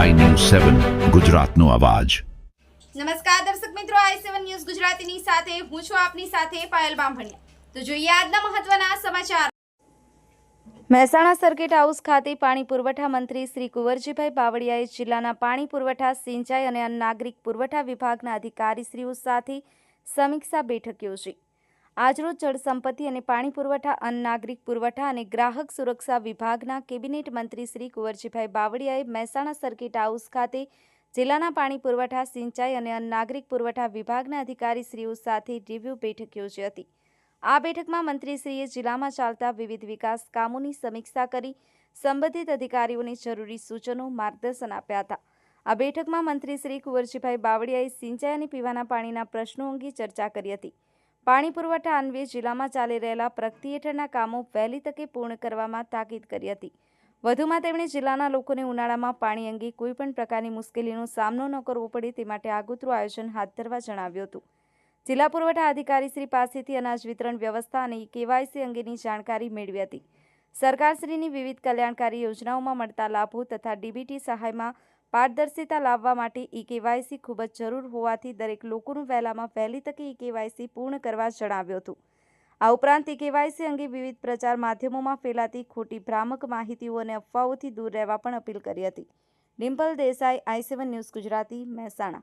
સેવન ગુજરાતનો અવાજ. નમસ્કાર દર્શક મિત્રો આઈ સેવન ન્યૂઝ ગુજરાતીની સાથે, હું છું આપની સાથે પાયલ બામભણિયા. તો જોઈએ આજના મહત્વના સમાચાર. મહેસાણા સર્કિટ હાઉસ ખાતે પાણી પુરવઠા મંત્રી શ્રી કુંવરજીભાઈ બાવળિયાએ જિલ્લાના પાણી પુરવઠા, સિંચાઈ અને નાગરિક પુરવઠા વિભાગના અધિકારીશ્રીઓ સાથે સમીક્ષા બેઠક યોજી. આજરોજ જળસંપત્તિ અને પાણી પુરવઠા, અન્ન નાગરિક પુરવઠા અને ગ્રાહક સુરક્ષા વિભાગના કેબિનેટ મંત્રી શ્રી કુંવરજીભાઈ બાવળિયાએ મહેસાણા સર્કિટ હાઉસ ખાતે જિલ્લાના પાણી પુરવઠા, સિંચાઈ અને અન્ન નાગરિક પુરવઠા વિભાગના અધિકારીશ્રીઓ સાથે રિવ્યૂ બેઠક યોજી હતી. આ બેઠકમાં મંત્રીશ્રીએ જિલ્લામાં ચાલતા વિવિધ વિકાસ કામોની સમીક્ષા કરી, સંબંધિત અધિકારીઓને જરૂરી સૂચનો માર્ગદર્શન આપ્યા હતા. આ બેઠકમાં મંત્રી શ્રી કુંવરજીભાઈ બાવળિયાએ સિંચાઈ અને પીવાના પાણીના પ્રશ્નો અંગે ચર્ચા કરી હતી. પાણી પુરવઠા અન્વે જિલ્લામાં ચાલી રહેલા પ્રગતિ હેઠળના કામો વહેલી તકે પૂર્ણ કરવામાં તાકીદ કરી હતી. વધુમાં તેમણે જિલ્લાના લોકોને ઉનાળામાં પાણી અંગે કોઈપણ પ્રકારની મુશ્કેલીનો સામનો ન કરવો પડે તે માટે આગોતરું આયોજન હાથ ધરવા જણાવ્યું હતું. જિલ્લા પુરવઠા અધિકારી શ્રી પાસેથી અનાજ વિતરણ વ્યવસ્થા અને કેવાયસી અંગેની જાણકારી મેળવી હતી. સરકારશ્રીની વિવિધ કલ્યાણકારી યોજનાઓમાં મળતા લાભો તથા ડીબીટી સહાયમાં પારદર્શિતા લાવવા માટે ઈ કેવાયસી ખૂબ જ જરૂર હોવાથી દરેક લોકોનું વહેલામાં વહેલી તકે ઈ કેવાયસી પૂર્ણ કરવા જણાવ્યું હતું. આ ઉપરાંત ઈ કેવાયસી અંગે વિવિધ પ્રચાર માધ્યમોમાં ફેલાતી ખોટી ભ્રામક માહિતીઓ અને અફવાઓથી દૂર રહેવા પણ અપીલ કરી હતી. Dimple Desai, I seven news, Gujarati, Mehsana.